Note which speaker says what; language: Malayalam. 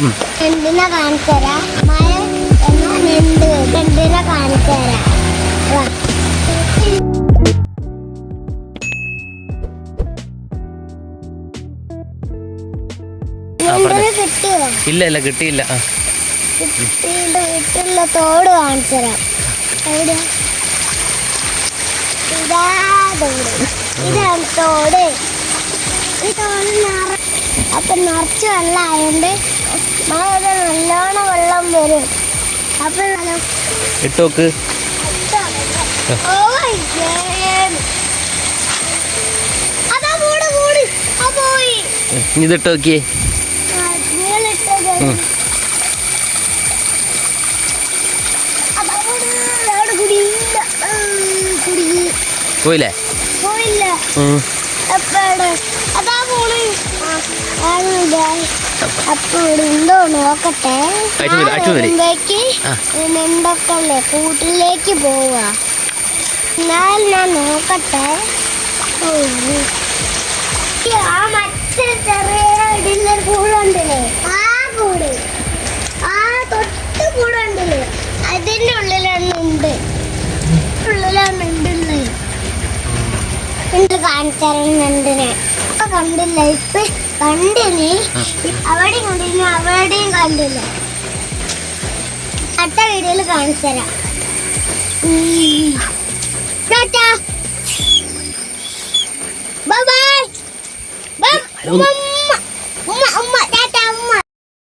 Speaker 1: ഉം.
Speaker 2: ഞണ്ടിനെ കാണിച്ചു തരാം മഴ എന്നാ ഞണ്ട് ഞണ്ടിനെ കാണിച്ചു തരാം
Speaker 1: ഇല്ല ഇല്ല കിട്ടിയില്ല.
Speaker 2: വീട്ടിലുള്ള തോട് കാണിച്ചു തരാം എവിടെ? ഇതാ ഇതാണ് തോട്. ഈ തോട് നിറ അപ്പൊ നിറച്ച് വെള്ളമായോണ്ട് മഴ നല്ലോണം വെള്ളം വരും. അപ്പൊ
Speaker 1: ഇട്ടോക്ക് ഇതിട്ട് നോക്കിയേ.
Speaker 2: ആ, നീളിട്ടത്. നോക്കട്ടെ
Speaker 1: അയച്ചു തരും, അയച്ചു തരും.
Speaker 2: വരുമ്പോഴേക്ക്
Speaker 1: ആ.
Speaker 2: എന്തൊക്കെ അല്ലേ കൂട്ടിലേക്ക് പോവാ എന്നാൽ ഞാൻ നോക്കട്ടെ ഉമ്മ ഉമ്മ കണ്ടില്ല ഇപ്പൊ ഉമ്മ അവിടെയും കണ്ടില്ല അവിടെയും കണ്ടില്ല അടുത്ത വീഡിയോയിൽ കാണിച്ചുതരാം. Bye.
Speaker 1: Ayun.
Speaker 2: Umma. Umma, umma, tata, ഉമ്മ.